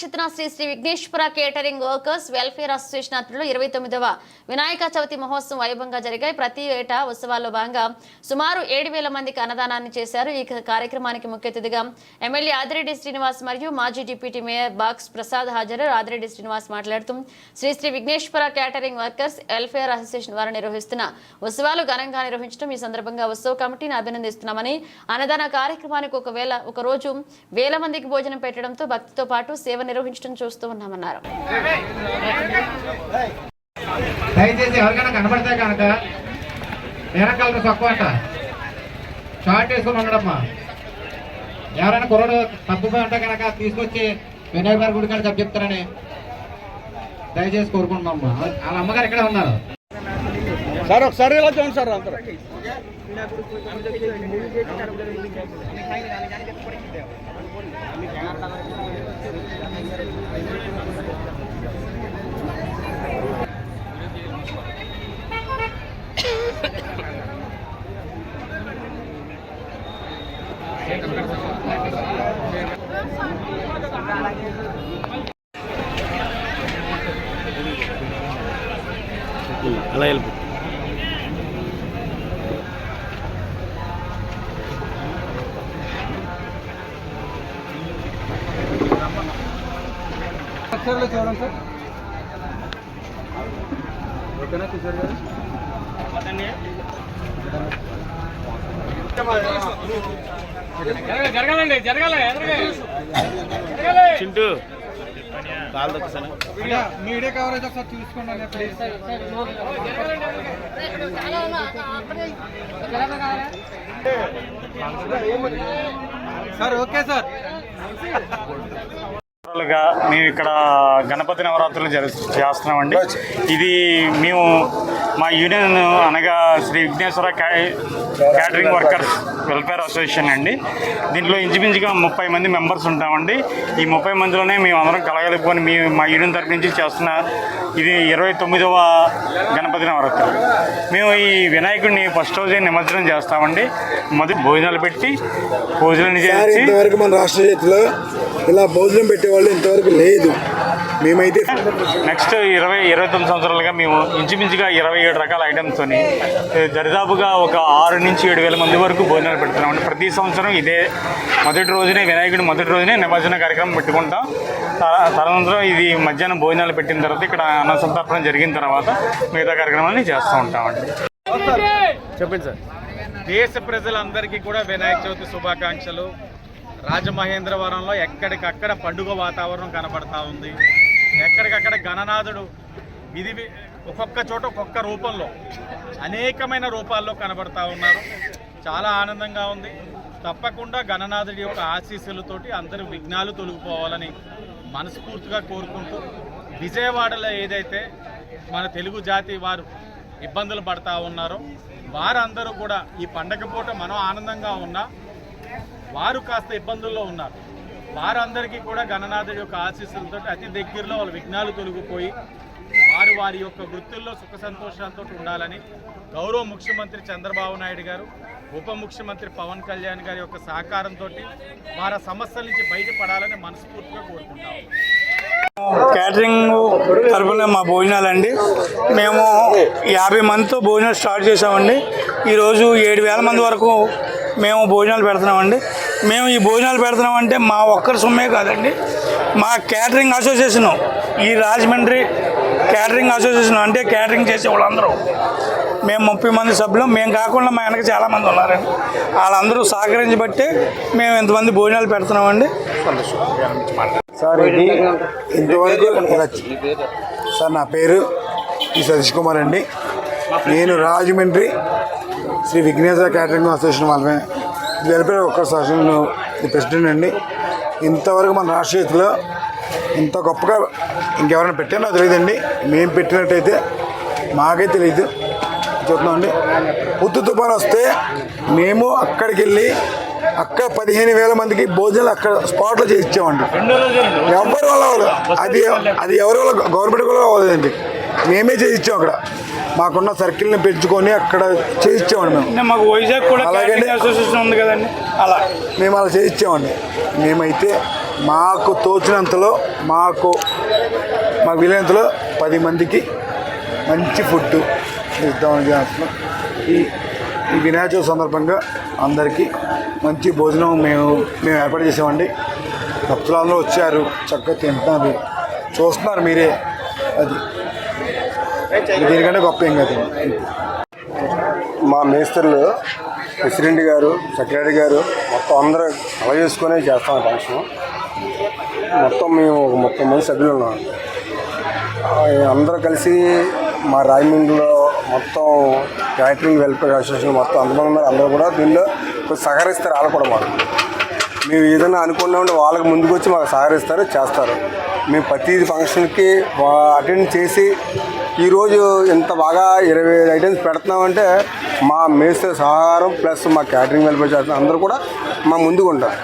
అధ్యక్షతన Sri Sri Vighneswara catering workers welfare association ఆధ్వర్యంలో ఇరవై తొమ్మిదవ వినాయక చవితి మహోత్సవం వైభవంగా జరిగాయి. ప్రతి ఏటా ఉత్సవాల్లో భాగంగా సుమారు ఏడు వేల మందికి అన్నదానాన్ని చేశారు. ఈ కార్యక్రమానికి ముఖ్య అతిథిగా ఎమ్మెల్యే ఆదిరెడ్డి శ్రీనివాస్ మరియు మాజీ డిప్యూటీ మేయర్ బాక్స్ ప్రసాద్ హాజరు. ఆదిరెడ్డి శ్రీనివాస్ మాట్లాడుతూ Sri Sri Vighneswara catering workers welfare association ద్వారా నిర్వహిస్తున్న ఉత్సవాలు ఘనంగా నిర్వహించడం ఈ సందర్భంగా ఉత్సవ కమిటీని అభినందిస్తున్నామని అన్నదాన కార్యక్రమానికి ఒకవేళ ఒక రోజు వేల మందికి భోజనం పెట్టడంతో భక్తితో పాటు సేవ నిర్వహించడం చూస్తూ ఉన్నామన్నారు. దయచేసి ఎవరికైనా కనబడితే కనుక వెనకాల తక్కువ అంట. షార్ట్ వేసుకుని ఉండడమ్మా. ఎవరైనా కుర్రడు తప్పుపోయి ఉంటే కనుక తీసుకొచ్చి వినాయక గారి గుడి కాడ చెప్తారని దయచేసి కోరుకుంటున్నామ్మా వాళ్ళ అమ్మగారు ఇక్కడే ఉన్నారు. సార్ ఒకసారి ఇలా చూడండి సార్ అందరూ అలా వెళ్ళిపో ఒకసారి చూడండి సార్ ఓకేనా కిషోర్ గారు జరగాలండి జరగాలి చింటూ కాలు దొక్కసాను మీడియా కవరేజ్ ఒకసారి చూసుకోండి ప్లీజ్ సార్ ఓకే సార్ గా మేము ఇక్కడ గణపతి నవరాత్రులు జరు చేస్తున్నామండి. ఇది మేము మా యూనియన్ అనగా శ్రీ విఘ్నేశ్వర క్యా- క్యాటరింగ్ వర్కర్స్ వెల్ఫేర్ అసోసియేషన్ అండి. దీంట్లో ఇంచుమించుగా ముప్పై మంది మెంబర్స్ ఉంటామండి. ఈ ముప్పై మందిలోనే మేము అందరం కలగలుపుకొని మీ మా యూనియన్ తరపు నుంచి చేస్తున్న ఇది ఇరవై తొమ్మిదవ గణపతి నవరాత్రులు మేము ఈ వినాయకుడిని ఫస్ట్ రోజే నిమజ్జనం చేస్తామండి. మొదటి భోజనాలు పెట్టి భోజనాలు సార్ చేసి ఇంతవరకు మన రాష్ట్ర చేతిలో ఇలా భోజనం పెట్టేవాళ్ళు ఇంతవరకు లేదు. మేమైతే నెక్స్ట్ ఇరవై ఇరవై తొమ్మిది సంవత్సరాలుగా మేము ఇంచుమించుగా ఇరవై ఏడు రకాల ఐటమ్స్తోని ఏ, దరిదాపుగా ఒక ఆరు నుంచి ఏడు వేల మంది వరకు భోజనాలు పెడుతున్నాం. అంటే ప్రతి సంవత్సరం ఇదే మొదటి రోజునే వినాయకుడి మొదటి రోజునే నిమజ్జన కార్యక్రమం పెట్టుకుంటాం. తదనంతరం ఇది మధ్యాహ్నం భోజనాలు పెట్టిన తర్వాత ఇక్కడ అన్న సంతర్పణ జరిగిన తర్వాత మిగతా కార్యక్రమాన్ని చేస్తూ ఉంటామండి. చెప్పండి సార్. దేశ ప్రజలందరికీ కూడా వినాయక చవితి శుభాకాంక్షలు. రాజమహేంద్రవరంలో ఎక్కడికక్కడ పండుగ వాతావరణం కనబడతా ఉంది. ఎక్కడికక్కడ గణనాథుడు విధి ఒక్కొక్క చోట ఒక్కొక్క రూపంలో అనేకమైన రూపాల్లో కనబడతా ఉన్నారు. చాలా ఆనందంగా ఉంది. తప్పకుండా గణనాథుడి యొక్క ఆశీస్సులతోటి అందరూ విఘ్నాలు తొలగిపోవాలని మనస్ఫూర్తిగా కోరుకుంటూ విజయవాడలో ఏదైతే మన తెలుగు జాతి వారు ఇబ్బందులు పడతా ఉన్నారో వారందరూ కూడా ఈ పండగ పూట మనం ఆనందంగా ఉన్నా వారు కాస్త ఇబ్బందుల్లో ఉన్నారు వారందరికీ కూడా గణనాథుడి యొక్క ఆశీస్సులతో అతి దగ్గరలో వాళ్ళ విఘ్నాలు తొలగిపోయి వారు వారి యొక్క వృత్తుల్లో సుఖ సంతోషాలతో ఉండాలని గౌరవ ముఖ్యమంత్రి చంద్రబాబు నాయుడు గారు ఉప ముఖ్యమంత్రి పవన్ కళ్యాణ్ గారి యొక్క సహకారంతో వారి సమస్యల నుంచి బయటపడాలని మనస్ఫూర్తిగా కోరుకుంటాం. క్యాటరింగ్ తరఫున మా భోజనాలండి. మేము యాభై మందితో భోజనాలు స్టార్ట్ చేసామండి ఈరోజు ఏడు వేల మంది వరకు మేము భోజనాలు పెడుతున్నామండి. మేము ఈ భోజనాలు పెడుతున్నామంటే మా ఒక్కరి సొమ్మే కాదండి. మా క్యాటరింగ్ అసోసియేషన్ ఈ రాజమండ్రి క్యాటరింగ్ అసోసియేషన్ అంటే క్యాటరింగ్ చేసే వాళ్ళందరూ. మేము ముప్పై మంది సభ్యులు మేము కాకుండా మా వెనక చాలామంది ఉన్నారండి. వాళ్ళందరూ సహకరించబట్టే మేము ఇంతమంది భోజనాలు పెడుతున్నామండి. సార్ ఇది ఇంతవరకు సార్ నా పేరు ఈ సతీష్ కుమార్ అండి. నేను రాజమండ్రి శ్రీ విఘ్నేశ్వర క్యాటరింగ్ అసోసియేషన్ వాళ్ళమే. వెల్ఫేర్ ఒక్క అసోసియేషన్ ప్రెసిడెంట్ అండి. ఇంతవరకు మన రాష్ట్ర ఇంత గొప్పగా ఇంకెవరైనా పెట్టారో తెలియదండి. మేము పెట్టినట్టయితే మాకే తెలియదు చూస్తున్నామండి ఉత్తు తుఫాను వస్తే మేము అక్కడికి వెళ్ళి అక్కడ పదిహేను వేల మందికి భోజనాలు అక్కడ స్పాట్లో చేసి ఇచ్చామండి ఎవరి వల్ల అది అది ఎవరి వల్ల గవర్నమెంట్ వల్ల అవ్వదండి మేమే చేసి ఇచ్చాం అక్కడ. మాకున్న సర్కిల్ని పెంచుకొని అక్కడ చేసి ఇచ్చామండి మేము. వైజాగ్ కూడా అలాగే ఉంది కదండి. అలా. మేము అలా చేసి ఇచ్చామండి మేమైతే మాకు తోచినంతలో మాకు మా వీలైనంతలో పది మందికి మంచి ఫుడ్ ఇద్దామని చేస్తున్నాం. ఈ ఈ వినాయక సందర్భంగా అందరికీ మంచి భోజనం మేము మేము ఏర్పాటు చేసామండి. భక్తులందరూ వచ్చారు చక్కగా తింటున్నారు. చూస్తున్నారు మీరే. అది. దీనికంటే గొప్ప ఏం కాదు. మా మేస్త్రులు ప్రెసిడెంట్ గారు సెక్రటరీ గారు మొత్తం అందరూ అలా చేసుకునే చేస్తాం ఫంక్షన్. మొత్తం మేము ఒక ముప్పై మంది సభ్యులు ఉన్నాం. అందరూ కలిసి మా రాయమండ్రిలో మొత్తం క్యాటరింగ్ వెల్ఫేర్ అసోసియేషన్ మొత్తం అందరూ ఉన్నారు. అందరూ కూడా దీనిలో కొంచెం సహకరిస్తారు. వాళ్ళు కూడా మాకు. మేము ఏదైనా అనుకున్నామంటే వాళ్ళకి ముందుకు వచ్చి మాకు సహకరిస్తారు చేస్తారు. మేము ప్రతి ఫంక్షన్కి అటెండ్ చేసి ఈరోజు ఇంత బాగా ఇరవై ఐదు ఐటమ్స్ పెడుతున్నామంటే మా మేస్త్రి సహకారం ప్లస్ మా క్యాటరింగ్ వెల్ఫేర్ చేస్తున్న అందరూ కూడా మా ముందుకు ఉంటారు.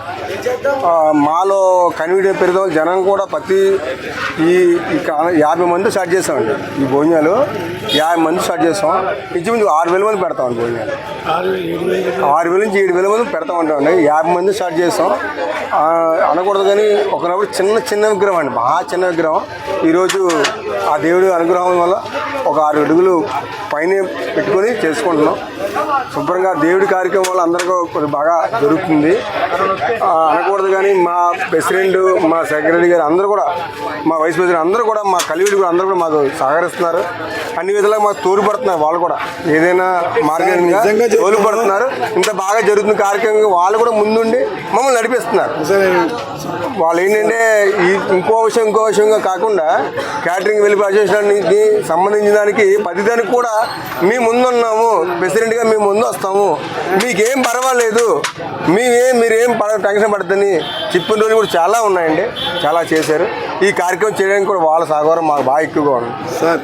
మాలో కన్వీనియం పెరిగిన జనం కూడా ప్రతి ఈ యాభై మంది స్టార్ట్ చేస్తామండి. ఈ భోజనాలు యాభై మంది స్టార్ట్ చేస్తాం. ఇంచుమించు ఆరు వేల మంది పెడతామండి భోజనాలు. ఆరు వేల నుంచి ఏడు వేల మంది పెడతా ఉంటామండి యాభై మంది స్టార్ట్ చేస్తాం. అనకూడదు కానీ ఒకనప్పుడు చిన్న చిన్న విగ్రహం అండి. బాగా చిన్న విగ్రహం. ఈరోజు ఆ దేవుడి అనుగ్రహం వల్ల ఒక ఆరు అడుగులు పైన పెట్టుకొని చేసుకుంటున్నాం. శుభ్రంగా దేవుడి కార్యక్రమం వల్ల అందరికీ కొంచెం బాగా జరుగుతుంది అనకూడదు కానీ మా ప్రెసిడెంట్ మా సెక్రటరీ గారు అందరూ కూడా మా వైస్ ప్రెసిడెంట్ అందరూ కూడా మా కలివిడి కూడా అందరూ కూడా మాకు సహకరిస్తున్నారు. అన్ని విధాలుగా మాకు తోడ్పడుతున్నారు వాళ్ళు కూడా. ఏదైనా మార్గంగా చెప్తున్నా. తోడ్పడుతున్నారు. ఇంత బాగా జరుగుతున్న కార్యక్రమం వాళ్ళు కూడా ముందుండి మమ్మల్ని నడిపిస్తున్నారు. వాళ్ళు ఏంటంటే ఈ ఇంకో విషయం ఇంకో విషయంగా కాకుండా క్యాటరింగ్ వెళ్ళి అసోసియేషన్కి సంబంధించిన దానికి ప్రతిదానికి కూడా మీ ముందున్నాము. ప్రెసిడెంట్గా మేము ముందు వస్తాము. మీకేం పర్వాలేదు. మీవేం మీరేం పడ టెన్షన్ పడద్దని చెప్పిన రోజులు కూడా చాలా ఉన్నాయండి. చాలా చేశారు. ఈ కార్యక్రమం చేయడానికి కూడా వాళ్ళ సహకారం మాకు బాగా ఎక్కువగా ఉంది. సార్.